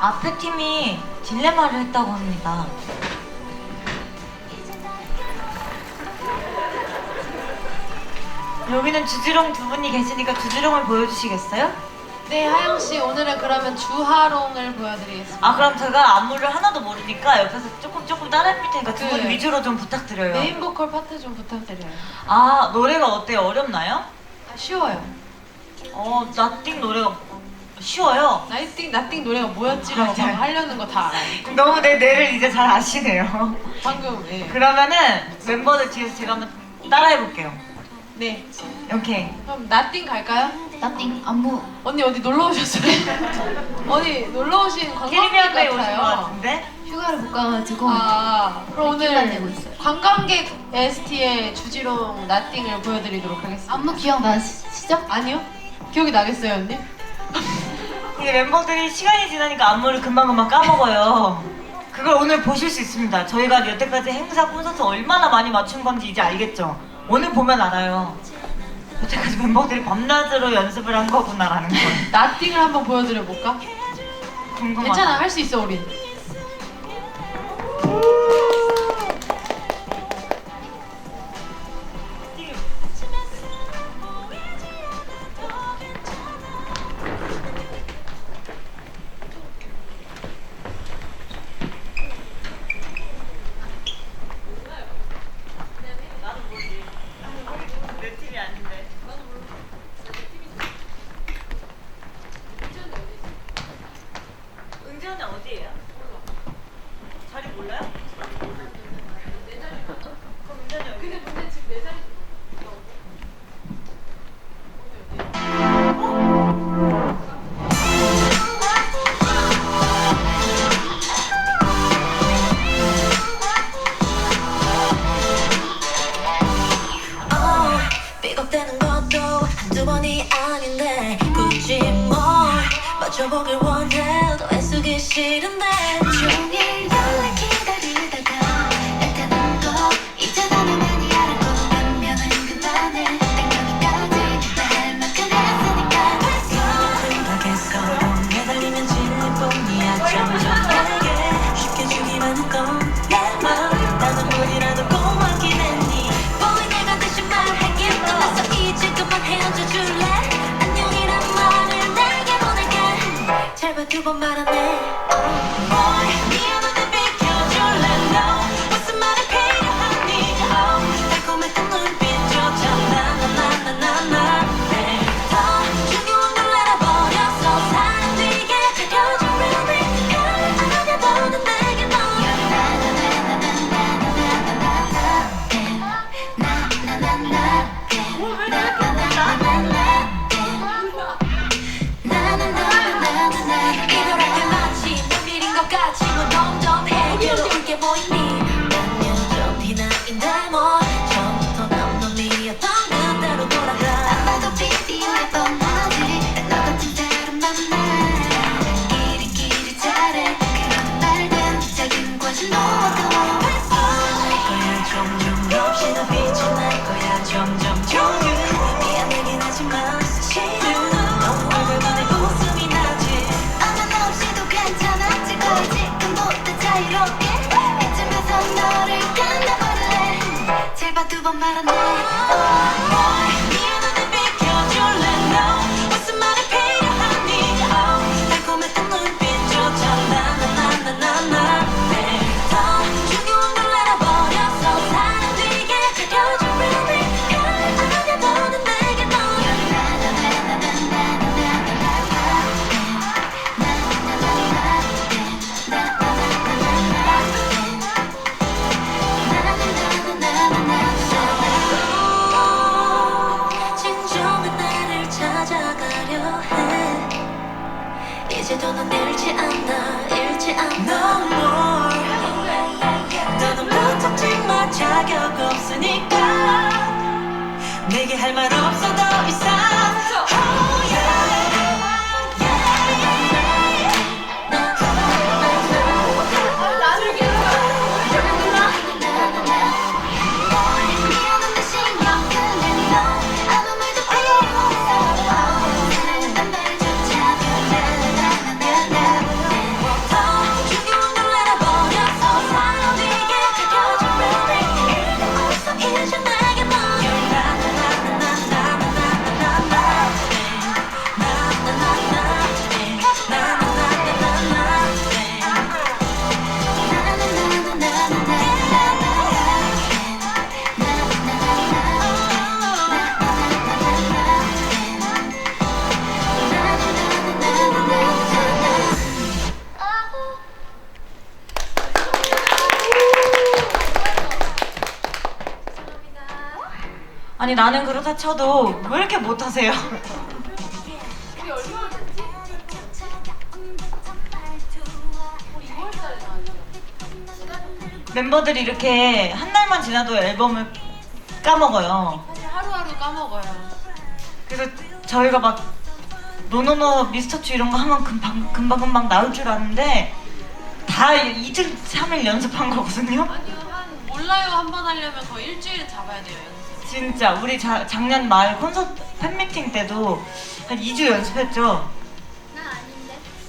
앞에 팀이 딜레마를 했다고 합니다. 여기는 주지롱 두 분이 계시니까 주지롱을 보여주시겠어요? 네, 하영 씨 오늘은 그러면 주하롱을 보여드리겠습니다. 아 그럼 제가 안무를 하나도 모르니까 옆에서 조금 조금 따라해볼 테니까 두 분 네. 위주로 좀 부탁드려요. 메인 보컬 파트 좀 부탁드려요. 아 노래가 어때요? 어렵나요? 아, 쉬워요. 어 나띵 노래가 쉬워요. 나이팅 나띵 노래가 뭐였지라고 맞아요. 막 하려는 거 다 알아요. 너무 내 뇌를 이제 잘 아시네요. 방금 예. 그러면은 멤버들 뒤에서 제가 한번 따라해 볼게요. 네. 오케이. 그럼 나띵 갈까요? 나띵 안무 언니 어디 놀러 오셨어요? 어디 놀러 오신 관광객 캐리비안에 오신 것 같아요. 같은데? 휴가를 못 가가지고 아, 그럼 내고 오늘 있어요. 관광객 ST의 주지롱 나띵을 보여드리도록 하겠습니다. 안무 기억나시죠? 아니요? 기억이 나겠어요, 언니? 이게 멤버들이 시간이 지나니까 안무를 금방금방 까먹어요. 그걸 오늘 보실 수 있습니다. 저희가 여태까지 행사 콘서트 얼마나 많이 맞춘 건지 이제 알겠죠? 오늘 보면 알아요. 여태까지 멤버들이 밤낮으로 연습을 한 거구나라는 걸. 나띵을 한번 보여드려 볼까? 궁금하다. 괜찮아, 할 수 있어, 우린. Hit 전 티나 두번 말하네 내게 할 나는 그렇다 쳐도 왜 이렇게 못하세요? 우리 얼마나 됐지? 우리 2월달에 나왔죠. 멤버들이 이렇게 한 달만 지나도 앨범을 까먹어요. 사실 하루하루 까먹어요. 그래서 저희가 막 노노노 미스터츄 이런 거 하면 금방 금방 금방 나올 줄 아는데 다 이틀 삼일 연습한 거거든요. 아니요, 한 몰라요 한 번 하려면 거의 일주일은 잡아야 돼요. 진짜 우리 자, 작년 말 콘서트 팬미팅 때도 한 2주 연습했죠.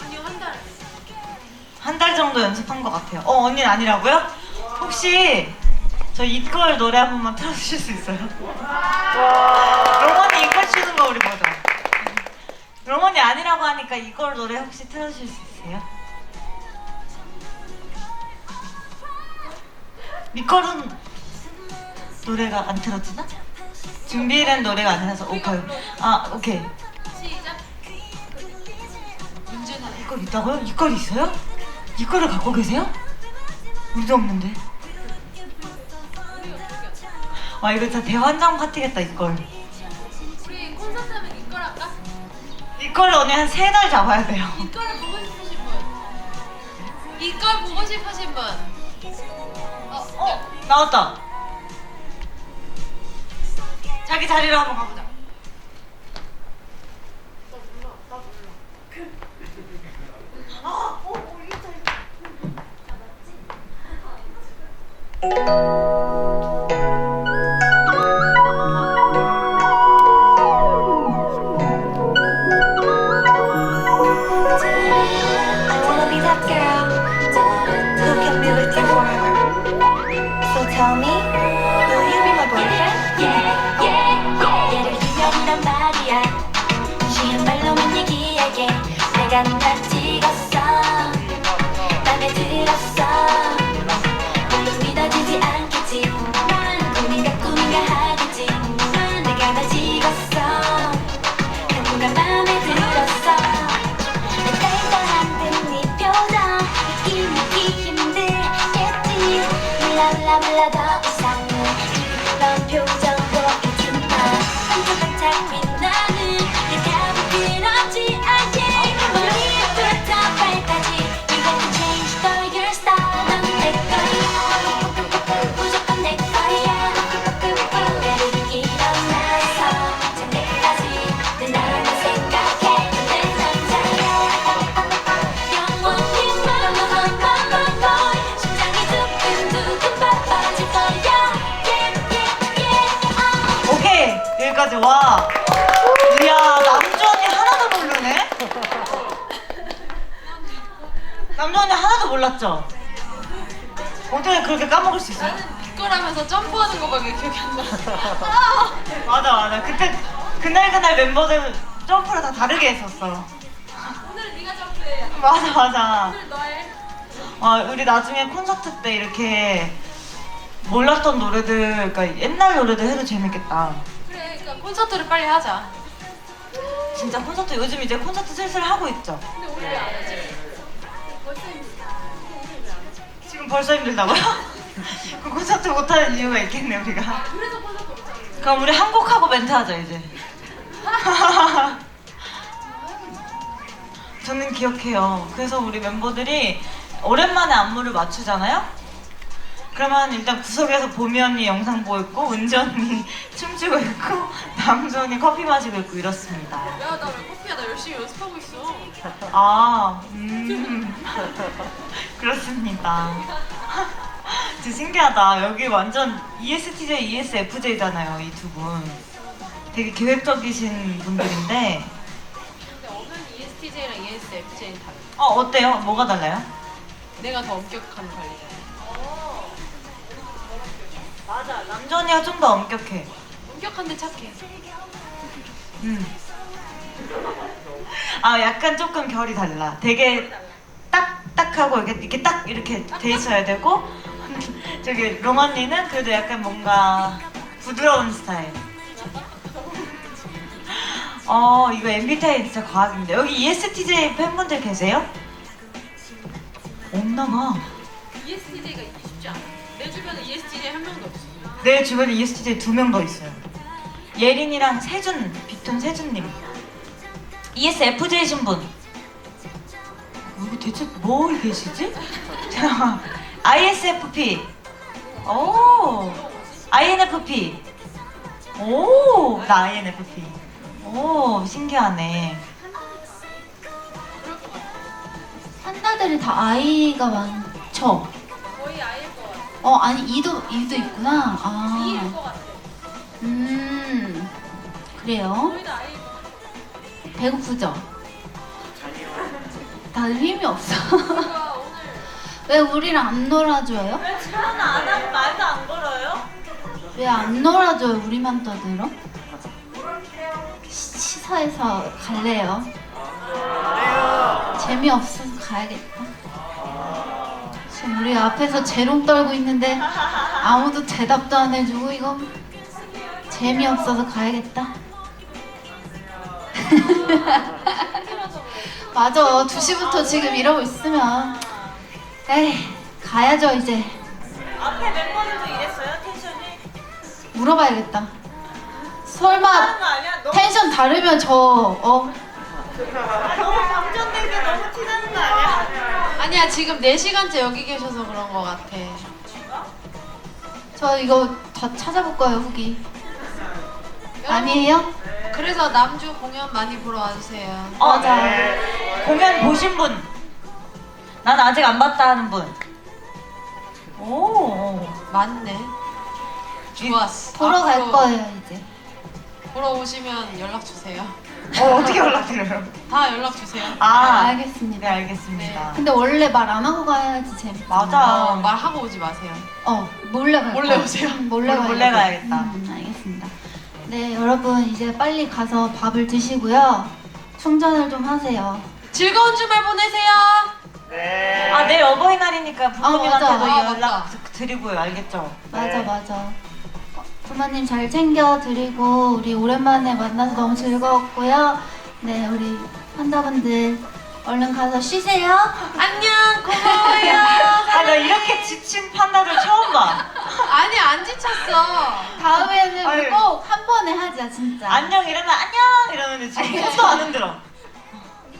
아니요, 한 달. 한 달 정도 연습한 것 같아요. 어 언니는 아니라고요? 혹시 저 이걸 노래 한 번만 틀어주실 수 있어요? 롱언니 이걸 추는 거 우리 보자. 롱언니 아니라고 하니까 이걸 노래 혹시 틀어주실 수 있어요? 미컬은 노래가 안 틀어지나? 준비된 노래가 안 해서 오케이. 아 오케이. 시작. 문제는 이걸 있다고요? 이걸 있어요? 이거를 갖고 계세요? 우리도 없는데. 와 이거 진짜 대환장 파티겠다 이걸. 우리 콘서트 하면 이걸 할까? 이걸 언니 한 세 달 잡아야 돼요. 이걸 보고 싶으신 분. 이걸 보고 싶으신 분. 어, 어. 나왔다. 자기 자리로 한번 가보자. 아, 어, 어, 이 자리. I 내가 난 찍었어. 맘에 들었어. 물론 믿어지지 않겠지만 꿈인가 꿈인가 하겠지. 내가 날 찍었어. 당분간 맘에 들었어. 딸딸한 듯네 표정 느낌 믿기 힘들겠지 몰라 몰라 몰라 더 하나도 몰랐죠? 어떻게 그렇게 까먹을 수 있어요? 나는 이걸 하면서 점프하는 거밖에 기억이 안 나. 맞아 맞아 그때 그날 그날 멤버들 점프를 다 다르게 했었어. 오늘 네가 점프해. 맞아 맞아. 오늘 너 해. 아 우리 나중에 콘서트 때 이렇게 몰랐던 노래들, 그러니까 옛날 노래들 해도 재밌겠다. 그래, 그러니까 콘서트를 빨리 하자. 진짜 콘서트 요즘 이제 콘서트 슬슬 하고 있죠. 근데 오늘 왜안 하지? 벌써. 지금 벌써 힘들다고요? 그 콘서트 못하는 이유가 있겠네 우리가. 그래서 콘서트 못 하는 거야. 그럼 우리 한 곡 하고 멘트 하자 이제. 저는 기억해요. 그래서 우리 멤버들이 오랜만에 안무를 맞추잖아요. 그러면 일단 구석에서 보미 언니 영상 보고 있고 은지 언니 춤추고 있고 남주 언니 커피 마시고 있고 이렇습니다. 야, 나 왜 커피야? 나 열심히 연습하고 있어. 아, 음. 그렇습니다. 진짜 신기하다. 여기 완전 ESTJ, ESFJ잖아요, 이 두 분. 되게 계획적이신 분들인데, 근데 어는 ESTJ랑 ESFJ는 달라. 어, 어때요? 뭐가 달라요? 내가 더 엄격한 관리자. 맞아, 남주 언니가 좀 더 엄격해. 엄격한데 착해. 음. 아, 약간 조금 결이 달라. 되게 딱딱하고 이렇게, 이렇게 딱 이렇게 돼 있어야 되고, 저기 롱 언니는 그래도 약간 뭔가 부드러운 스타일. 어, 이거 MBTI 진짜 과학입니다. 여기 ESTJ 팬분들 계세요? 없나 봐. 내 주변에 ESTJ 두 명 더 있어요. 예린이랑 세준, 빅톤 세준님. ESFJ 신 분. 여기 대체 뭐 계시지? 잠깐만. ISFP. 오. INFP. 오. 나 INFP. 오, 신기하네. 판다들이 다 아이가 많죠? 거의 같아. 어 아니 이도 이도 있구나. 아. 음. 그래요. 배고프죠? 다들 힘이 없어. 왜 우리랑 안 놀아줘요? 왜 출연 안 하고 말도 안 걸어요? 왜 안 놀아줘요? 우리만 떠들어? 시- 시사에서 갈래요. 재미없어서 가야겠다. 지금 우리 앞에서 재롱 떨고 있는데 아무도 대답도 안 해주고 이거 재미없어서 가야겠다. 맞아. 2시부터 지금 이러고 있으면 에이 가야죠 이제. 앞에 멤버들도 이랬어요? 텐션이? 물어봐야겠다. 설마 하는 거 아니야? 너무, 텐션 다르면 저 어? 아, 너무 방전되게 너무 티나는 거 아니야? 지금 4시간째 여기 계셔서 그런 것 같아. 저 이거 다 찾아볼 거예요 후기. 아니에요? 그래서 남주 공연 많이 보러 와주세요. 어, 맞아. 공연 보신 분? 난 아직 안 봤다 하는 분. 오. 맞네. 좋았어. 보러 갈 앞으로 거예요 이제. 보러 오시면 연락 주세요. 어, 어떻게 연락드려요? 다 연락 주세요. 아, 네, 알겠습니다. 알겠습니다. 근데 원래 말 안 하고 가야지 재밌어. 맞아. 어, 말하고 오지 마세요. 어 몰래 갈 몰래. 오세요. 음, 몰래 몰래 가려고. 가야겠다. 음, 알겠습니다. 네 여러분 이제 빨리 가서 밥을 드시고요. 충전을 좀 하세요. 즐거운 주말 보내세요. 아, 내일 어버이날이니까 부모님한테도 아, 맞아. 아, 연락 맞다. 드리고요. 알겠죠? 맞아 맞아. 어, 부모님 잘 챙겨 드리고 우리 오랜만에 만나서 너무 즐거웠고요. 네 우리 판다분들 얼른 가서 쉬세요. 안녕 고마워요. 아, 나 이렇게 지친 판다들 처음 봐. 아니 안 지쳤어. 다음에는 아유. 꼭 한 번에 하자 진짜. 안녕 이러면 안녕 이러는데 지금 손도 안 흔들어.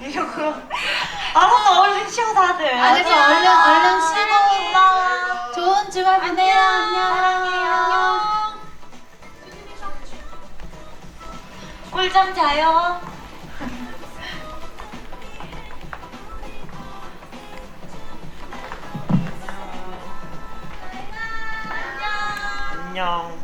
이러고 알았어 얼른 쉬어 다들. 알겠어 안녕. 얼른 얼른 쉬고 꿀잠 자요. 안녕.